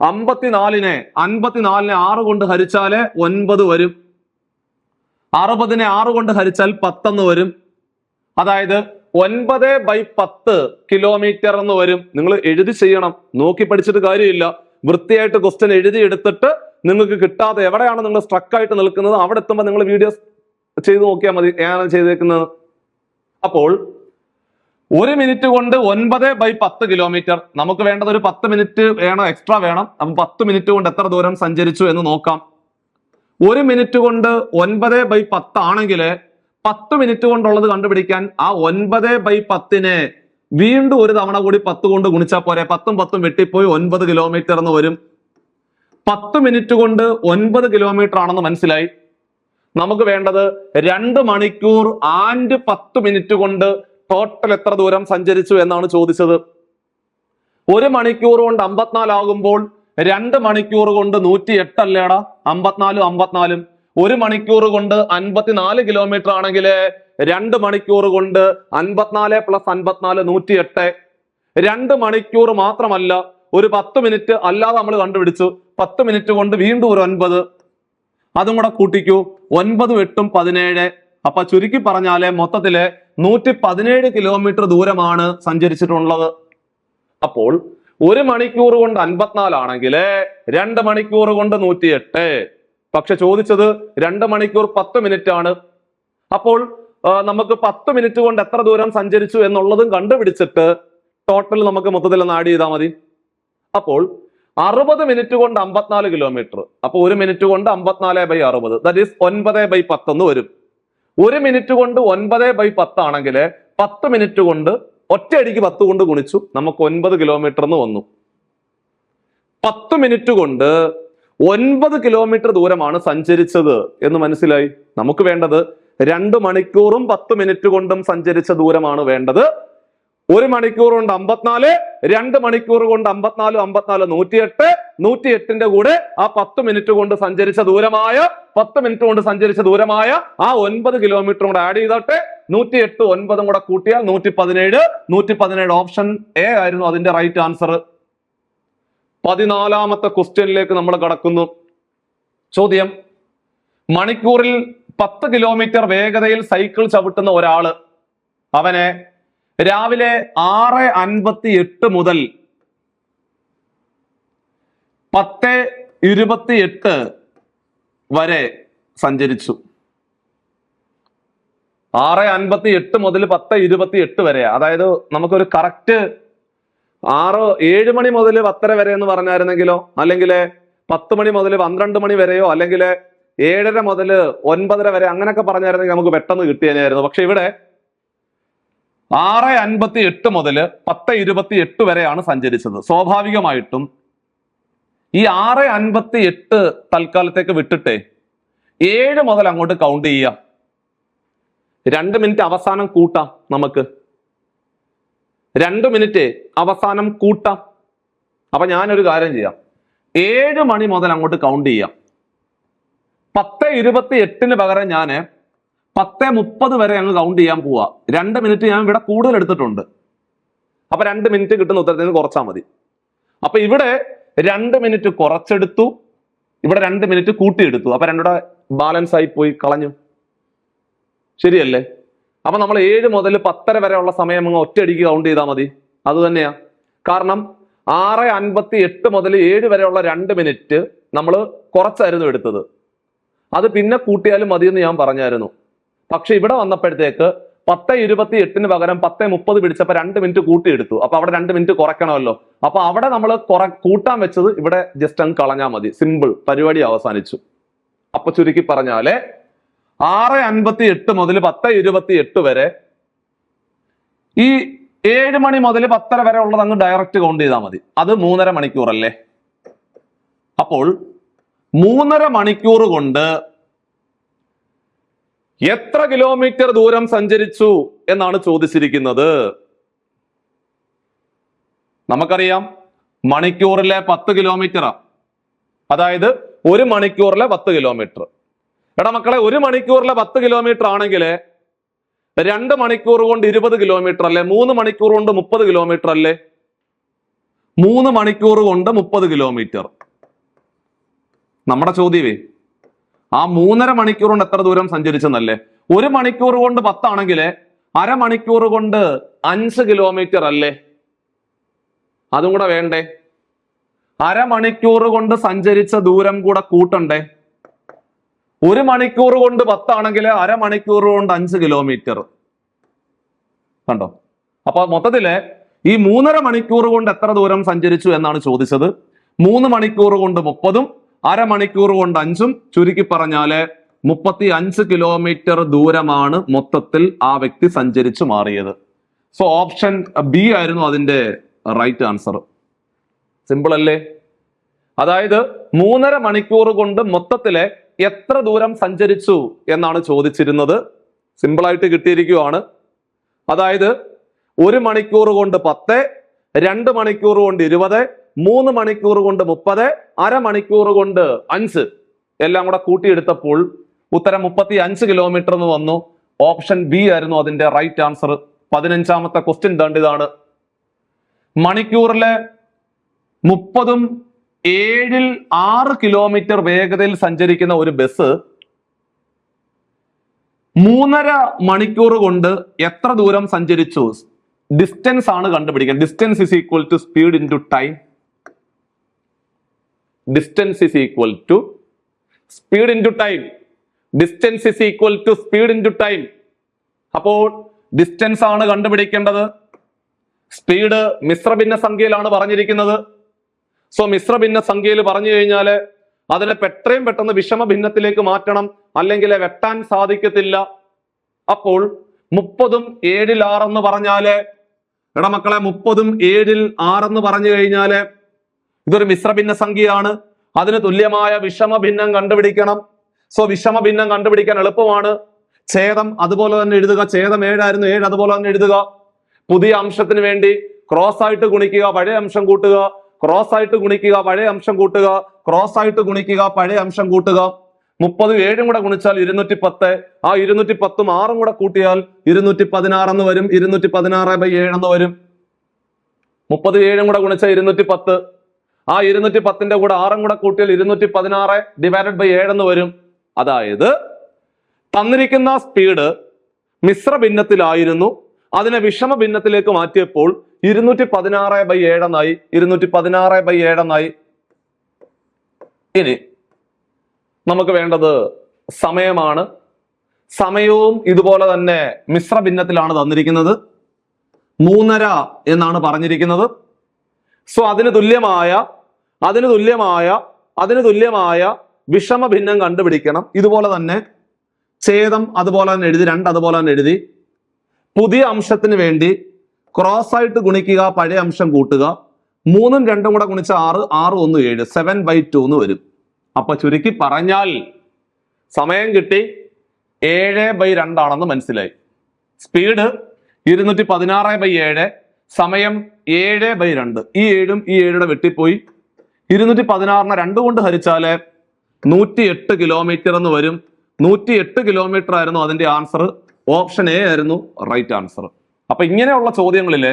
അമ്പത്തിനാലിനെ അൻപത്തിനാലിനെ ആറ് കൊണ്ട് ഹരിച്ചാൽ ഒൻപത് വരും. അറുപതിനെ ആറ് കൊണ്ട് ഹരിച്ചാൽ പത്തെന്ന് വരും. അതായത് ഒൻപത് ബൈ പത്ത് കിലോമീറ്റർ എന്ന് വരും. നിങ്ങൾ എഴുതി ചെയ്യണം. നോക്കി പഠിച്ചിട്ട് കാര്യമില്ല. വൃത്തിയായിട്ട് ക്വസ്റ്റ്യൻ എഴുതി എടുത്തിട്ട് നിങ്ങൾക്ക് കിട്ടാതെ എവിടെയാണ് നിങ്ങൾ സ്ട്രക്ക് ആയിട്ട് നിൽക്കുന്നത്? അവിടെ എത്തുമ്പോൾ നിങ്ങൾ വീഡിയോസ് ചെയ്ത് നോക്കിയാൽ മതി. എങ്ങനെയാണ് ചെയ്തേക്കുന്നത്? അപ്പോൾ ഒരു മിനിറ്റ് കൊണ്ട് ഒൻപത് ബൈ പത്ത് കിലോമീറ്റർ നമുക്ക് വേണ്ടത് ഒരു പത്ത് മിനിറ്റ് വേണം? എക്സ്ട്രാ വേണം. അപ്പൊ പത്ത് മിനിറ്റ് കൊണ്ട് എത്ര ദൂരം സഞ്ചരിച്ചു എന്ന് നോക്കാം. ഒരു മിനിറ്റ് കൊണ്ട് ഒൻപത് ബൈ പത്ത് ആണെങ്കിൽ പത്ത് മിനിറ്റ് കൊണ്ടുള്ളത് കണ്ടുപിടിക്കാൻ ആ ഒൻപത് ബൈ പത്തിനെ വീണ്ടും ഒരു തവണ കൂടി പത്ത് കൊണ്ട് ഗുണിച്ചാൽ പോരെ. പത്തും പത്തും വെട്ടിപ്പോയി ഒൻപത് കിലോമീറ്റർ എന്ന് വരും. പത്ത് മിനിറ്റ് കൊണ്ട് ഒൻപത് കിലോമീറ്റർ ആണെന്ന് മനസ്സിലായി. നമുക്ക് വേണ്ടത് രണ്ട് മണിക്കൂർ ആൻഡ് പത്ത് മിനിറ്റ് കൊണ്ട് ടോട്ടൽ എത്ര ദൂരം സഞ്ചരിച്ചു എന്നാണ് ചോദിച്ചത്. ഒരു മണിക്കൂർ കൊണ്ട് അമ്പത്തിനാലാകുമ്പോൾ രണ്ട് മണിക്കൂർ കൊണ്ട് നൂറ്റി എട്ടല്ലേടാ അമ്പത്തിനാലും അമ്പത്തിനാലും. ഒരു മണിക്കൂർ കൊണ്ട് അൻപത്തിനാല് കിലോമീറ്റർ ആണെങ്കിൽ രണ്ട് മണിക്കൂർ കൊണ്ട് അൻപത്തിനാല് പ്ലസ് അൻപത്തിനാല് നൂറ്റി എട്ട് രണ്ട് മണിക്കൂർ മാത്രമല്ല ഒരു പത്ത് മിനിറ്റ് അല്ലാതെ നമ്മൾ കണ്ടുപിടിച്ചു. പത്ത് മിനിറ്റ് കൊണ്ട് വീണ്ടും ഒരു ഒൻപത്. അതും കൂടെ കൂട്ടിക്കൂ. ഒൻപത് എട്ടും പതിനേഴ്. അപ്പൊ ചുരുക്കി പറഞ്ഞാൽ മൊത്തത്തിൽ നൂറ്റി പതിനേഴ് കിലോമീറ്റർ ദൂരമാണ് സഞ്ചരിച്ചിട്ടുള്ളത്. അപ്പോൾ ഒരു മണിക്കൂർ കൊണ്ട് അൻപത്തിനാലാണെങ്കിൽ രണ്ട് മണിക്കൂർ കൊണ്ട് നൂറ്റി എട്ട് പക്ഷെ ചോദിച്ചത് രണ്ട് മണിക്കൂർ പത്ത് മിനിറ്റ് ആണ് അപ്പോൾ നമുക്ക് പത്ത് മിനിറ്റ് കൊണ്ട് എത്ര ദൂരം സഞ്ചരിച്ചു എന്നുള്ളതും കണ്ടുപിടിച്ചിട്ട് ടോട്ടൽ നമുക്ക് മൊത്തത്തിൽ ഒന്ന് ആഡ് ചെയ്താൽ മതി. അപ്പോൾ അറുപത് മിനിറ്റ് കൊണ്ട് അമ്പത്തിനാല് കിലോമീറ്റർ അപ്പോൾ ഒരു മിനിറ്റ് കൊണ്ട് അമ്പത്തിനാല് ബൈ അറുപത്. ദാറ്റ് ഈസ് ഒൻപത് ബൈ പത്ത് എന്ന് വരും. ഒരു മിനിറ്റ് കൊണ്ട് ഒൻപത് ബൈ പത്ത് ആണെങ്കിൽ പത്ത് മിനിറ്റ് കൊണ്ട് ഒറ്റയടിക്ക് പത്ത് കൊണ്ട് ഗുണിച്ചു. നമുക്ക് ഒൻപത് കിലോമീറ്റർ എന്ന് വന്നു. പത്ത് മിനിറ്റ് കൊണ്ട് ഒൻപത് കിലോമീറ്റർ ദൂരമാണ് സഞ്ചരിച്ചത്. എന്ന് മനസ്സിലായി? നമുക്ക് വേണ്ടത് രണ്ട് മണിക്കൂറും പത്ത് മിനിറ്റ് കൊണ്ടും സഞ്ചരിച്ച ദൂരമാണ് വേണ്ടത്. ഒരു മണിക്കൂർ കൊണ്ട് അമ്പത്തിനാല് രണ്ട് മണിക്കൂർ കൊണ്ട് അമ്പത്തിനാല് അമ്പത്തിനാല് നൂറ്റിയെട്ട് നൂറ്റിയെട്ടിന്റെ കൂടെ ആ പത്ത് മിനിറ്റ് കൊണ്ട് സഞ്ചരിച്ച ദൂരമായ പത്ത് മിനിറ്റ് കൊണ്ട് സഞ്ചരിച്ച ദൂരമായ ആ ഒൻപത് കിലോമീറ്റർ കൂടെ ആഡ് ചെയ്തോട്ടെ നൂറ്റിയെട്ട് ഒൻപതും കൂടെ കൂട്ടിയാൽ നൂറ്റി പതിനേഴ് നൂറ്റി പതിനേഴ് ഓപ്ഷൻ എ ആയിരുന്നു അതിന്റെ റൈറ്റ് ആൻസർ പതിനാലാമത്തെ ക്വസ്റ്റ്യനിലേക്ക് നമ്മൾ കടക്കുന്നു. ചോദ്യം. മണിക്കൂറിൽ പത്ത് കിലോമീറ്റർ വേഗതയിൽ സൈക്കിൾ ചവിട്ടുന്ന ഒരാൾ അവനെ രാവിലെ ആറ് അൻപത്തി എട്ട് മുതൽ പത്ത് ഇരുപത്തി എട്ട് വരെ സഞ്ചരിച്ചു. ആറ് അൻപത്തി എട്ട് മുതൽ പത്ത് ഇരുപത്തി എട്ട് വരെ. അതായത് നമുക്കൊരു കറക്റ്റ് ആറ് ഏഴ് മണി മുതൽ പത്തര വരെ എന്ന് പറഞ്ഞായിരുന്നെങ്കിലോ? അല്ലെങ്കിൽ പത്ത് മണി മുതൽ പന്ത്രണ്ട് മണി വരെയോ? അല്ലെങ്കിൽ ഏഴര മുതൽ ഒൻപതര വരെ? അങ്ങനെയൊക്കെ പറഞ്ഞായിരുന്നെങ്കിൽ നമുക്ക് പെട്ടെന്ന് കിട്ടിയതിനായിരുന്നു പക്ഷെ ഇവിടെ ആറ് അൻപത്തി എട്ട് മുതൽ പത്ത് ഇരുപത്തി എട്ട് വരെയാണ് സഞ്ചരിച്ചത്. സ്വാഭാവികമായിട്ടും ഈ ആറ് അൻപത്തി എട്ട് തൽക്കാലത്തേക്ക് വിട്ടിട്ടേ ഏഴ് മുതൽ അങ്ങോട്ട് കൗണ്ട് ചെയ്യാം. രണ്ട് മിനിറ്റ് അവസാനം കൂട്ടാം നമുക്ക്. രണ്ട് മിനിറ്റ് അവസാനം കൂട്ടാം. അപ്പൊ ഞാനൊരു കാര്യം ചെയ്യാം. ഏഴ് മണി മുതൽ അങ്ങോട്ട് കൗണ്ട് ചെയ്യാം. പത്ത് ഇരുപത്തി എട്ടിന് പകരം ഞാൻ പത്ത് മുപ്പത് വരെ അങ്ങ് കൗണ്ട് ചെയ്യാൻ പോവാ. രണ്ട് മിനിറ്റ് ഞാൻ ഇവിടെ കൂടുതൽ എടുത്തിട്ടുണ്ട്. അപ്പൊ രണ്ട് മിനിറ്റ് കിട്ടുന്ന ഉത്തരത്തിൽ കുറച്ചാൽ മതി. അപ്പൊ ഇവിടെ രണ്ട് മിനിറ്റ് കുറച്ചെടുത്തു. ഇവിടെ രണ്ട് മിനിറ്റ് കൂട്ടിയെടുത്തു. അപ്പൊ രണ്ടുകൂടെ ബാലൻസ് ആയി പോയി കളഞ്ഞു. ശരിയല്ലേ? അപ്പൊ നമ്മൾ ഏഴ് മുതൽ പത്തര വരെയുള്ള സമയം അങ്ങ് ഒറ്റയടിക്ക് കൗണ്ട് ചെയ്താൽ മതി. അത് തന്നെയാ. കാരണം ആറ് അൻപത്തി എട്ട് മുതൽ ഏഴ് വരെയുള്ള രണ്ട് മിനിറ്റ് നമ്മൾ കുറച്ചായിരുന്നു എടുത്തത്. അത് പിന്നെ കൂട്ടിയാലും മതിയെന്ന് ഞാൻ പറഞ്ഞായിരുന്നു. പക്ഷെ ഇവിടെ വന്നപ്പോഴത്തേക്ക് പത്ത് ഇരുപത്തി എട്ടിന് പകരം പത്ത് മുപ്പത് പിടിച്ചപ്പോൾ രണ്ട് മിനിറ്റ് കൂട്ടിയെടുത്തു. അപ്പൊ അവിടെ രണ്ട് മിനിറ്റ് കുറയ്ക്കണമല്ലോ. അപ്പൊ അവിടെ നമ്മൾ കുറ കൂട്ടാൻ വെച്ചത് ഇവിടെ ജസ്റ്റ് അങ്ങ് കളഞ്ഞാൽ മതി. സിമ്പിൾ പരിപാടി അവസാനിച്ചു. അപ്പൊ ചുരുക്കി പറഞ്ഞാൽ ആറ് അൻപത്തി എട്ട് മുതൽ പത്ത് ഇരുപത്തി എട്ട് വരെ. ഈ ഏഴ് മണി മുതൽ പത്തര വരെ ഉള്ളത് അങ്ങ് ഡയറക്റ്റ് കൗണ്ട് ചെയ്താൽ മതി. അത് മൂന്നര മണിക്കൂറല്ലേ അപ്പോൾ മൂന്നര മണിക്കൂർ കൊണ്ട് എത്ര കിലോമീറ്റർ ദൂരം സഞ്ചരിച്ചു എന്നാണ് ചോദിച്ചിരിക്കുന്നത്. നമുക്കറിയാം മണിക്കൂറിലെ പത്ത് കിലോമീറ്റർ അതായത് ഒരു മണിക്കൂറിലെ പത്ത് കിലോമീറ്റർ എടാ മക്കളെ ഒരു മണിക്കൂറിലെ പത്ത് കിലോമീറ്റർ ആണെങ്കിൽ രണ്ട് മണിക്കൂർ കൊണ്ട് ഇരുപത് കിലോമീറ്റർ അല്ലേ? മൂന്ന് മണിക്കൂർ കൊണ്ട് മുപ്പത് കിലോമീറ്റർ അല്ലേ? മൂന്ന് മണിക്കൂർ കൊണ്ട് മുപ്പത് കിലോമീറ്റർ നമ്മുടെ ചോദ്യമേ ആ മൂന്നര മണിക്കൂർ കൊണ്ട് എത്ര ദൂരം സഞ്ചരിച്ചെന്നല്ലേ? ഒരു മണിക്കൂർ കൊണ്ട് പത്താണെങ്കിൽ അരമണിക്കൂർ കൊണ്ട് അഞ്ച് കിലോമീറ്റർ അല്ലേ? അതും കൂടെ വേണ്ടേ? അരമണിക്കൂർ കൊണ്ട് സഞ്ചരിച്ച ദൂരം കൂടെ കൂട്ടണ്ടേ? ഒരു മണിക്കൂർ കൊണ്ട് പത്താണെങ്കിൽ അരമണിക്കൂർ കൊണ്ട് അഞ്ച് കിലോമീറ്റർ. കണ്ടോ? അപ്പൊ മൊത്തത്തിൽ ഈ മൂന്നര മണിക്കൂർ കൊണ്ട് എത്ര ദൂരം സഞ്ചരിച്ചു എന്നാണ് ചോദിച്ചത്. മൂന്ന് മണിക്കൂർ കൊണ്ട് മുപ്പതും അരമണിക്കൂർ കൊണ്ട് അഞ്ചും ചുരുക്കി പറഞ്ഞാൽ മുപ്പത്തി അഞ്ച് കിലോമീറ്റർ ദൂരമാണ് മൊത്തത്തിൽ ആ വ്യക്തി സഞ്ചരിച്ചു മാറിയത്. സോ ഓപ്ഷൻ ബി ആയിരുന്നു അതിന്റെ റൈറ്റ് ആൻസർ സിമ്പിൾ അല്ലേ? അതായത് മൂന്നര മണിക്കൂർ കൊണ്ട് മൊത്തത്തിലെ എത്ര ദൂരം സഞ്ചരിച്ചു എന്നാണ് ചോദിച്ചിരുന്നത്. സിമ്പിൾ ആയിട്ട് കിട്ടിയിരിക്കുവാണ്. അതായത് ഒരു മണിക്കൂർ കൊണ്ട് പത്ത് രണ്ട് മണിക്കൂർ കൊണ്ട് ഇരുപത് മൂന്ന് മണിക്കൂർ കൊണ്ട് മുപ്പത് അരമണിക്കൂർ കൊണ്ട് അഞ്ച്. എല്ലാം കൂടെ കൂട്ടിയെടുത്തപ്പോൾ ഉത്തരം മുപ്പത്തി അഞ്ച് കിലോമീറ്റർ എന്ന് വന്നു. ഓപ്ഷൻ ബി ആയിരുന്നു അതിന്റെ റൈറ്റ് ആൻസർ പതിനഞ്ചാമത്തെ ക്വസ്റ്റ്യൻ ദണ്ടിതാണ് മണിക്കൂറിലെ മുപ്പതും ഏഴിൽ ആറ് കിലോമീറ്റർ വേഗതയിൽ സഞ്ചരിക്കുന്ന ഒരു ബസ് മൂന്നര മണിക്കൂർ കൊണ്ട് എത്ര ദൂരം സഞ്ചരിച്ചു? ഡിസ്റ്റൻസ് ആണ് കണ്ടുപിടിക്കുന്നത് distance is equal to speed in to time distance is equal to speed in to time distance is equal to speed in to time അപ്പോൾ ഡിസ്റ്റൻസ് ആണ് കണ്ടുപിടിക്കേണ്ടത്. സ്പീഡ് മിശ്രഭിന്ന സംഖ്യയിലാണ് പറഞ്ഞിരിക്കുന്നത്. സോ മിശ്രഭിന്ന സംഖ്യയിൽ പറഞ്ഞു കഴിഞ്ഞാൽ അതിനെ എത്രയും പെട്ടെന്ന് വിഷമ ഭിന്നത്തിലേക്ക് മാറ്റണം അല്ലെങ്കിൽ വെട്ടാൻ സാധിക്കത്തില്ല. അപ്പോൾ മുപ്പതും ഏഴിൽ ആറെന്ന് പറഞ്ഞാൽ എടാ മക്കളെ മുപ്പതും ഏഴിൽ ആറെന്ന് പറഞ്ഞു കഴിഞ്ഞാൽ ഇതൊരു മിശ്രഭിന്ന സംഖ്യയാണ്. അതിന് തുല്യമായ വിഷമ ഭിന്നം കണ്ടുപിടിക്കണം. സോ വിഷമ ഭിന്നം കണ്ടുപിടിക്കാൻ എളുപ്പമാണ്. ഛേദം അതുപോലെ തന്നെ എഴുതുക. ഛേദം ഏഴായിരുന്നു ഏഴ് അതുപോലെ തന്നെ എഴുതുക. പുതിയ അംശത്തിന് വേണ്ടി ക്രോസ് ആയിട്ട് ഗുണിക്കുക പഴയ അംശം കൂട്ടുക. ക്രോസ് ആയിട്ട് ഗുണിക്കുക പഴയ അംശം കൂട്ടുക. ക്രോസ് ആയിട്ട് ഗുണിക്കുക പഴയ അംശം കൂട്ടുക. മുപ്പത് ഏഴും കൂടെ ഗുണിച്ചാൽ ഇരുന്നൂറ്റി പത്ത് ആ ഇരുന്നൂറ്റി പത്തും ആറും കൂടെ കൂട്ടിയാൽ ഇരുന്നൂറ്റി പതിനാറ് എന്ന് വരും. ഇരുന്നൂറ്റി പതിനാറ് ബൈ ഏഴെന്ന് വരും. മുപ്പത് ഏഴും കൂടെ ഗുണിച്ചാൽ ഇരുന്നൂറ്റി പത്ത് ആ ഇരുന്നൂറ്റി പത്തിന്റെ കൂടെ ആറും കൂടെ കൂട്ടിയാൽ ഇരുന്നൂറ്റി പതിനാറ് ഡിവൈഡഡ് ബൈ ഏഴെന്ന് വരും. അതായത് തന്നിരിക്കുന്ന സ്പീഡ് മിശ്ര ഭിന്നത്തിലായിരുന്നു അതിനെ വിഷമ ഭിന്നത്തിലേക്ക് മാറ്റിയപ്പോൾ ഇരുന്നൂറ്റി പതിനാറ് ബൈ ഏഴെന്നായി ഇരുന്നൂറ്റി പതിനാറ് ബൈ ഏഴെന്നായി ഇനി നമുക്ക് വേണ്ടത് സമയമാണ്. സമയവും ഇതുപോലെ തന്നെ മിശ്ര ഭിന്നത്തിലാണ് തന്നിരിക്കുന്നത്. മൂന്നര എന്നാണ് പറഞ്ഞിരിക്കുന്നത്. സോ അതിന് തുല്യമായ അതിന് തുല്യമായ അതിന് തുല്യമായ വിഷമ ഭിന്നം കണ്ടുപിടിക്കണം. ഇതുപോലെ തന്നെ ഛേദം അതുപോലെ തന്നെ എഴുതി രണ്ട് അതുപോലെ തന്നെ എഴുതി. പുതിയ അംശത്തിന് വേണ്ടി ക്രോസ് ആയിട്ട് ഗുണിക്കുക പഴയ അംശം കൂട്ടുക. മൂന്നും രണ്ടും കൂടെ ഗുണിച്ച ആറ് ആറ് ഒന്ന് ഏഴ് സെവൻ ബൈ ടു എന്ന് വരും. അപ്പൊ ചുരുക്കി പറഞ്ഞാൽ സമയം കിട്ടി. ഏഴ് ബൈ രണ്ടാണെന്ന് മനസ്സിലായി. സ്പീഡ് ഇരുന്നൂറ്റി പതിനാറ് ബൈ ഏഴ് സമയം ഏഴ് ബൈ രണ്ട്. ഈ ഏഴും ഈ ഏഴുടെ വെട്ടിപ്പോയി. ഇരുന്നൂറ്റി പതിനാറിനെ രണ്ട് കൊണ്ട് ഹരിച്ചാൽ നൂറ്റി എട്ട് കിലോമീറ്റർ എന്ന് വരും. നൂറ്റി എട്ട് കിലോമീറ്റർ ആയിരുന്നു അതിന്റെ ആൻസർ ഓപ്ഷൻ എ ആയിരുന്നു റൈറ്റ് ആൻസർ അപ്പൊ ഇങ്ങനെയുള്ള ചോദ്യങ്ങളിൽ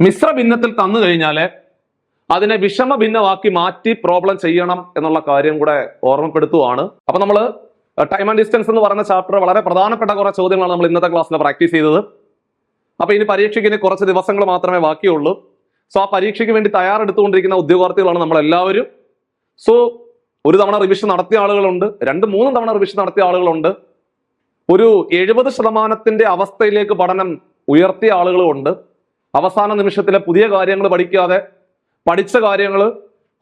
മിശ്ര ഭിന്നത്തിൽ തന്നു കഴിഞ്ഞാൽ അതിനെ വിഷമ ഭിന്നമാക്കി മാറ്റി പ്രോബ്ലം ചെയ്യണം എന്നുള്ള കാര്യം കൂടെ ഓർമ്മപ്പെടുത്തുവാണ്. അപ്പൊ നമ്മൾ ടൈം ആൻഡ് ഡിസ്റ്റൻസ് എന്ന് പറയുന്ന ചാപ്റ്റർ വളരെ പ്രധാനപ്പെട്ട കുറെ ചോദ്യങ്ങളാണ് നമ്മൾ ഇന്നത്തെ ക്ലാസ്സിൽ പ്രാക്ടീസ് ചെയ്തത്. അപ്പൊ ഇനി പരീക്ഷയ്ക്ക് ഇനി കുറച്ച് ദിവസങ്ങൾ മാത്രമേ ബാക്കിയുള്ളൂ. സോ ആ പരീക്ഷയ്ക്ക് വേണ്ടി തയ്യാറെടുത്തുകൊണ്ടിരിക്കുന്ന ഉദ്യോഗാർത്ഥികളാണ് നമ്മൾ എല്ലാവരും സോ ഒരു തവണ റിവിഷൻ നടത്തിയ ആളുകളുണ്ട് രണ്ട് മൂന്ന് തവണ റിവിഷൻ നടത്തിയ ആളുകളുണ്ട്. ഒരു എഴുപത് ശതമാനത്തിന്റെ അവസ്ഥയിലേക്ക് പഠനം ഉയർത്തിയ ആളുകളുമുണ്ട് അവസാന നിമിഷത്തിലെ പുതിയ കാര്യങ്ങൾ പഠിക്കാതെ പഠിച്ച കാര്യങ്ങൾ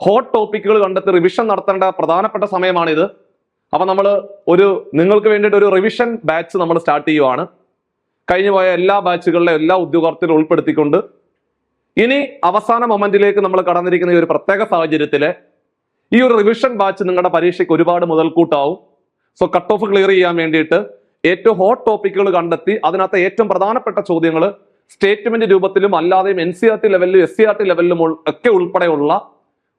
ഹോട്ട് ടോപ്പിക്കുകൾ കണ്ടെത്തി റിവിഷൻ നടത്തേണ്ട പ്രധാനപ്പെട്ട സമയമാണിത്. അപ്പൊ നമ്മൾ ഒരു നിങ്ങൾക്ക് വേണ്ടിയിട്ട് ഒരു റിവിഷൻ ബാച്ച് നമ്മൾ സ്റ്റാർട്ട് ചെയ്യുവാണ്. കഴിഞ്ഞു പോയ എല്ലാ ബാച്ചുകളിലെ എല്ലാ ഉദ്യോഗാർത്ഥികളും ഉൾപ്പെടുത്തിക്കൊണ്ട് ഇനി അവസാന മൊമെന്റിലേക്ക് നമ്മൾ കടന്നിരിക്കുന്ന ഈ ഒരു പ്രത്യേക സാഹചര്യത്തിൽ ഈ ഒരു റിവിഷൻ ബാച്ച് നിങ്ങളുടെ പരീക്ഷയ്ക്ക് ഒരുപാട് മുതൽക്കൂട്ടാവും. സോ കട്ട് ഓഫ് ക്ലിയർ ചെയ്യാൻ വേണ്ടിയിട്ട് ഏറ്റവും ഹോട്ട് ടോപ്പിക്കുകൾ കണ്ടെത്തി അതിനകത്ത് ഏറ്റവും പ്രധാനപ്പെട്ട ചോദ്യങ്ങൾ സ്റ്റേറ്റ്മെന്റ് രൂപത്തിലും അല്ലാതെയും എൻ സി ആർ ടി ലെവലിലും എസ് സി ആർ ടി ലെവലിലും ഒക്കെ ഉൾപ്പെടെയുള്ള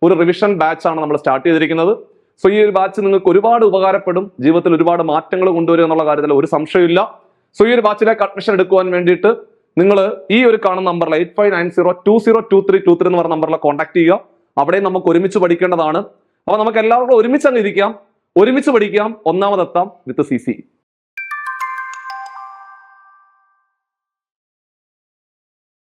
ഒരു റിവിഷൻ ബാച്ച് ആണ് നമ്മൾ സ്റ്റാർട്ട് ചെയ്തിരിക്കുന്നത്. സോ ഈ ഒരു ബാച്ച് നിങ്ങൾക്ക് ഒരുപാട് ഉപകാരപ്പെടും. ജീവിതത്തിൽ ഒരുപാട് മാറ്റങ്ങൾ കൊണ്ടുവരും എന്നുള്ള കാര്യത്തിൽ ഒരു സംശയമില്ല സോ ഈ ഒരു ബാച്ചിലേക്ക് അഡ്മിഷൻ എടുക്കുവാൻ വേണ്ടിയിട്ട് നിങ്ങൾ ഈ ഒരു കാണുന്ന നമ്പറിൽ eight five nine zero two zero two three two three എന്ന് പറഞ്ഞ നമ്പറിൽ കോൺടാക്ട് ചെയ്യുക. അവിടെ നമുക്ക് ഒരുമിച്ച് പഠിക്കേണ്ടതാണ്. അപ്പോൾ നമുക്ക് എല്ലാവർക്കും ഒരുമിച്ച് അങ്ങ് ഇരിക്കാം. ഒരുമിച്ച് പഠിക്കാം. ഒന്നാമതെത്താം വിത്ത് സി സി